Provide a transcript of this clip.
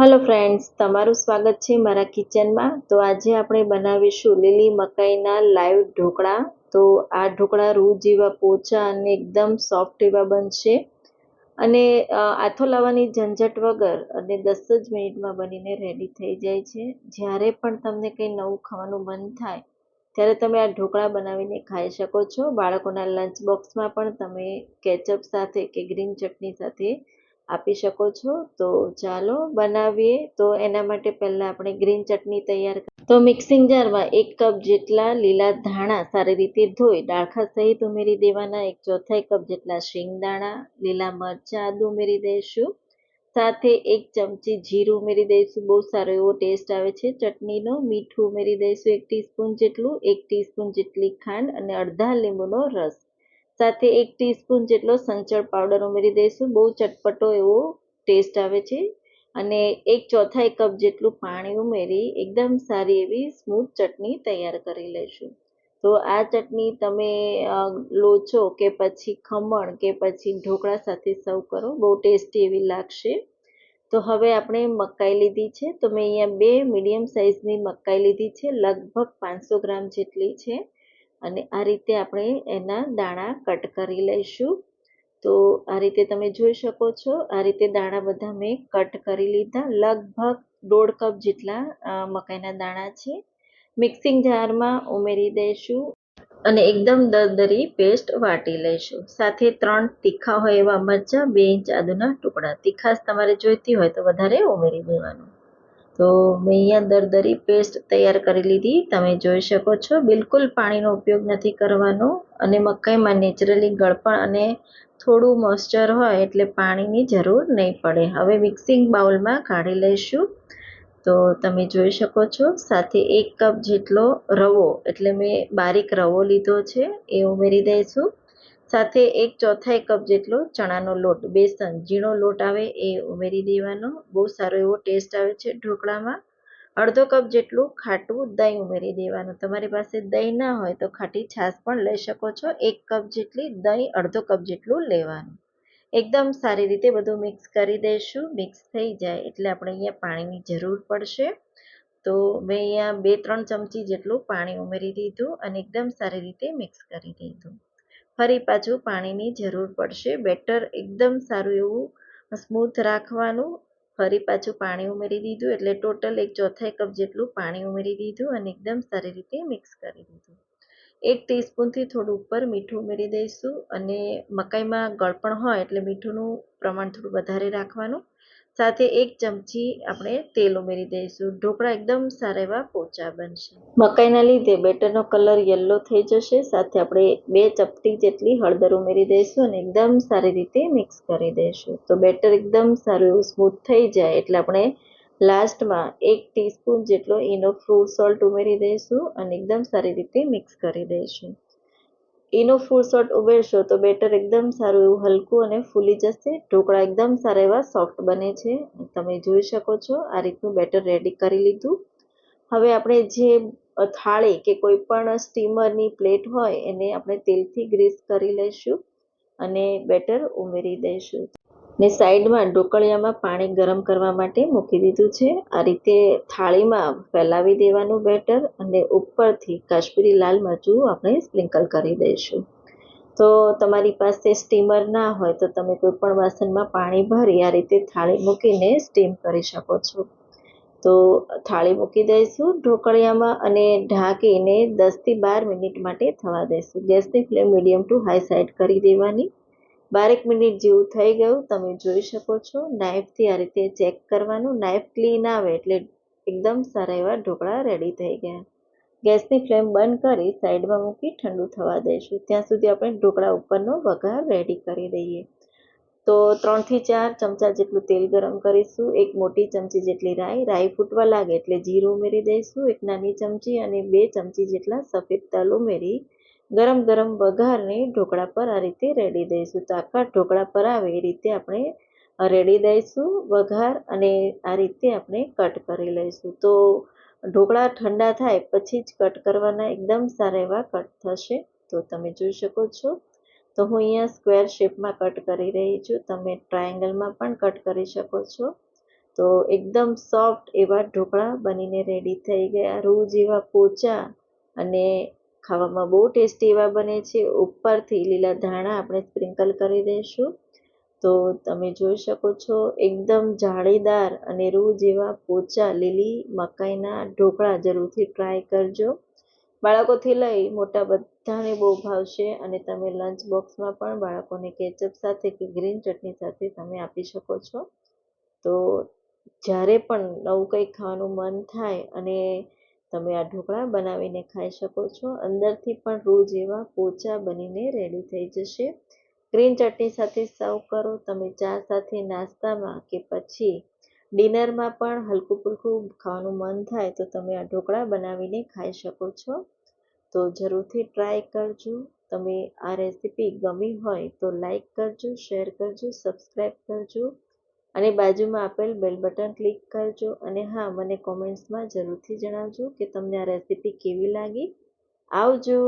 Hello friends તમારું સ્વાગત છે મારા કિચનમાં તો આજે આપણે બનાવીશું લીલી મકાઈના લાઈવ ઢોકળા. તો આ ઢોકળા રૂ જેવા પોચા અને એકદમ સોફ્ટ એવા બનશે. અને આથો લાવવાની ઝંઝટ વગર અને દસ જ મિનિટમાં બનીને રેડી થઈ જાય છે. જ્યારે પણ તમને કંઈ નવું ખાવાનું મન થાય, ત્યારે તમે આ ઢોકળા બનાવીને ખાઈ શકો છો. બાળકોના લંચ બોક્સમાં પણ તમે કેચઅપ સાથે કે ગ્રીન ચટણી સાથે આપી શકો છો. તો ચાલો બનાવીએ. તો એના માટે પહેલાં આપણે ગ્રીન ચટણી તૈયાર તો મિક્સિંગ જારમાં એક કપ જેટલા લીલા ધાણા સારી રીતે ધોઈ, ડાળખા સહિત ઉમેરી દેવાના. એક ચોથાઈ કપ જેટલા શિંગદાણા લીલા મરચાં આદુ ઉમેરી દઈશું. સાથે એક ચમચી જીરું ઉમેરી દઈશું. બહુ સારો એવો ટેસ્ટ આવે છે ચટણીનો. મીઠું ઉમેરી દઈશું એક ટીસ્પૂન જેટલું, એક ટીસ્પૂન જેટલી ખાંડ અને અડધા લીંબુનો રસ. સાથે એક ટીસ્પૂન જેટલો સંચળ પાવડર ઉમેરી દઈશું. બહુ ચટપટો એવો ટેસ્ટ આવે છે. અને એક ચોથાઈ કપ જેટલું પાણી ઉમેરી એકદમ સારી એવી સ્મૂથ ચટણી તૈયાર કરી લઈશું. તો આ ચટણી તમે લોચો કે પછી ખમણ કે પછી ઢોકળા સાથે સર્વ કરો. બહુ ટેસ્ટી એવી લાગશે. તો હવે આપણે મકાઈ લીધી છે. તો મેં અહીંયા બે મીડિયમ સાઇઝની મકાઈ લીધી છે. લગભગ પાંચસો ગ્રામ જેટલી છે. અને આ રીતે આપણે એના દાણા કટ કરી લઈશું. તો આ રીતે તમે જોઈ શકો છો, આ રીતે દાણા બધા મેં કટ કરી લીધા. લગભગ દોઢ કપ જેટલા મકાઈના દાણા છે. મિક્સિંગ જારમાં ઉમેરી દઈશું અને એકદમ દરદરી પેસ્ટ વાટી લઈશું. સાથે ત્રણ તીખા હોય એવા મરચાં, બે ઇંચ આદુના ટુકડા. તીખાશ તમારે જોઈતી હોય તો વધારે ઉમેરી દેવાનું. તો મેં અહીંયા દરદરી પેસ્ટ તૈયાર કરી લીધી. તમે જોઈ શકો છો, બિલકુલ પાણીનો ઉપયોગ નથી કરવાનો અને મકાઈમાં નેચરલી ગળપણ અને થોડું મોઇસ્ચર હોય એટલે પાણીની જરૂર નહીં પડે. હવે મિક્સિંગ બાઉલમાં કાઢી લઈશું. તો તમે જોઈ શકો છો, સાથે એક કપ જેટલો રવો, એટલે મેં બારીક રવો લીધો છે, એ ઉમેરી દઈશું. સાથે એક ચોથાઈ કપ જેટલો ચણાનો લોટ બેસન ઝીણો લોટ આવે એ ઉમેરી દેવાનો. બહુ સારો એવો ટેસ્ટ આવે છે ઢોકળામાં. અડધો કપ જેટલું ખાટું દહીં ઉમેરી દેવાનું. તમારી પાસે દહીં ના હોય તો ખાટી છાશ પણ લઈ શકો છો. એક કપ જેટલી દહીં, અડધો કપ જેટલું લેવાનું. એકદમ સારી રીતે બધું મિક્સ કરી દઈશું મિક્સ થઈ જાય એટલે આપણે અહીંયા પાણીની જરૂર પડશે. તો મેં અહીંયા બે, ત્રણ ચમચી જેટલું પાણી ઉમેરી દીધું અને એકદમ સારી રીતે મિક્સ કરી દીધું. ફરી પાછું પાણીની જરૂર પડશે. બેટર એકદમ સારું એવું સ્મૂથ રાખવાનું. ફરી પાછું પાણી ઉમેરી દીધું. એટલે ટોટલ એક ચોથાઈ કપ જેટલું પાણી ઉમેરી દીધું અને એકદમ સારી રીતે મિક્સ કરી દીધું. એક ટીસ્પૂનથી થોડું ઉપર મીઠું ઉમેરી દઈશું અને મકાઈમાં ગળપણ હોય એટલે મીઠુંનું પ્રમાણ થોડું વધારે રાખવાનું. સાથે એક ચમચી આપણે તેલ ઉમેરી દઈશું. ઢોકળા એકદમ સારા એવા પોચા બનશે. મકાઈના લીધે બેટરનો કલર યલો થઈ જશે. સાથે આપણે બે ચપટી જેટલી હળદર ઉમેરી દઈશું અને એકદમ સારી રીતે મિક્સ કરી દઈશું. તો બેટર એકદમ સારું એવું સ્મૂથ થઈ જાય એટલે આપણે લાસ્ટમાં એક ટીસ્પૂન જેટલો એનો ફ્રૂટ સોલ્ટ ઉમેરી દઈશું અને એકદમ સારી રીતે મિક્સ કરી દઈશું. ઇનો ફૂલ સોલ્ટ ઉમેરશો તો બેટર એકદમ સારું એવું હલકું અને ફૂલી જશે. ઢોકળા એકદમ સારા એવા સોફ્ટ બને છે. તમે જોઈ શકો છો, આ રીતનું બેટર રેડી કરી લીધું. હવે આપણે જે થાળી કે કોઈ પણ સ્ટીમરની પ્લેટ હોય એને આપણે તેલથી ગ્રીસ કરી લઈશું અને બેટર ઉમેરી દઈશું. ને સાઈડમાં ઢોકળિયામાં પાણી ગરમ કરવા માટે મૂકી દીધું છે. આ રીતે થાળીમાં ફેલાવી દેવાનું બેટર અને ઉપરથી કાશ્મીરી લાલ મરચું આપણે સ્પ્રિંકલ કરી દઈશું. તો તમારી પાસે સ્ટીમર ના હોય તો તમે કોઈ પણ વાસણમાં પાણી ભરી આ રીતે થાળી મૂકીને સ્ટીમ કરી શકો છો. તો થાળી મૂકી દઈશું ઢોકળિયામાં અને ઢાંકીને દસથી બાર મિનિટ માટે થવા દઈશું. ગેસની flame medium to high side કરી દેવાની. બારેક મિનિટ જેવું થઈ ગયું. તમે જોઈ શકો છો નાઇફથી આ રીતે ચેક કરવાનું. નાઇફ ક્લીન આવે એટલે એકદમ સારા એવા ઢોકળા રેડી થઈ ગયા. ગેસની ફ્લેમ બંધ કરી સાઈડમાં મૂકી ઠંડુ થવા દઈશું. ત્યાં સુધી આપણે ઢોકળા ઉપરનો વઘાર રેડી કરી દઈએ. તો ત્રણથી ચાર ચમચા જેટલું તેલ ગરમ કરીશું. એક મોટી ચમચી જેટલી રાઈ. રાઈ ફૂટવા લાગે એટલે જીરું ઉમેરી દઈશું. એક નાની ચમચી અને બે ચમચી જેટલા સફેદ તલ ઉમેરી ગરમ ગરમ વઘારને ઢોકળા પર આ રીતે રેડી દઈશું. તો આખા ઢોકળા પર આવે એ રીતે આપણે રેડી દઈશું વઘાર અને આ રીતે આપણે કટ કરી લઈશું. તો ઢોકળા ઠંડા થાય પછી જ કટ કરવાના એકદમ સારા એવા કટ થશે. તો તમે જોઈ શકો છો. તો હું અહીંયા સ્ક્વેર શેપમાં કટ કરી રહી છું. તમે ટ્રાયેંગલમાં પણ કટ કરી શકો છો. તો એકદમ સોફ્ટ એવા ઢોકળા બનીને રેડી થઈ ગયા. રૂ જેવા પોચા અને ખાવામાં બહુ ટેસ્ટી એવા બને છે. ઉપરથી લીલા ધાણા આપણે સ્પ્રિંકલ કરી દઈશું. તો તમે જોઈ શકો છો, એકદમ જાળીદાર અને રૂ જેવા પોચા લીલી મકાઈના ઢોકળા જરૂરથી ટ્રાય કરજો. બાળકોથી લઈ મોટા બધાને બહુ ભાવશે અને તમે લંચ બોક્સમાં પણ બાળકોને કેચઅપ સાથે કે ગ્રીન ચટણી સાથે તમે આપી શકો છો. તો જ્યારે પણ નવું કંઈક ખાવાનું મન થાય અને તમે આ ઢોકળા બનાવીને ખાઈ શકો છો. અંદરથી પણ રૂ જેવા પોચા બનીને રેડી થઈ જશે. ગ્રીન ચટણી સાથે સર્વ કરો. તમે ચા સાથે નાસ્તામાં કે પછી ડિનરમાં પણ હલકું ફુલકું ખાવાનું મન થાય તો તમે આ ઢોકળા બનાવીને ખાઈ શકો છો. તો જરૂરથી ટ્રાય કરજો. તમે આ રેસીપી ગમી હોય તો લાઈક કરજો શેર કરજો સબસ્ક્રાઈબ કરજો. અને બાજુમાં આપેલ બેલ બટન ક્લિક કરજો અને હા, મને કોમેન્ટ્સમાં જરૂરથી જણાવજો કે તમને આ રેસીપી કેવી લાગી. આવજો.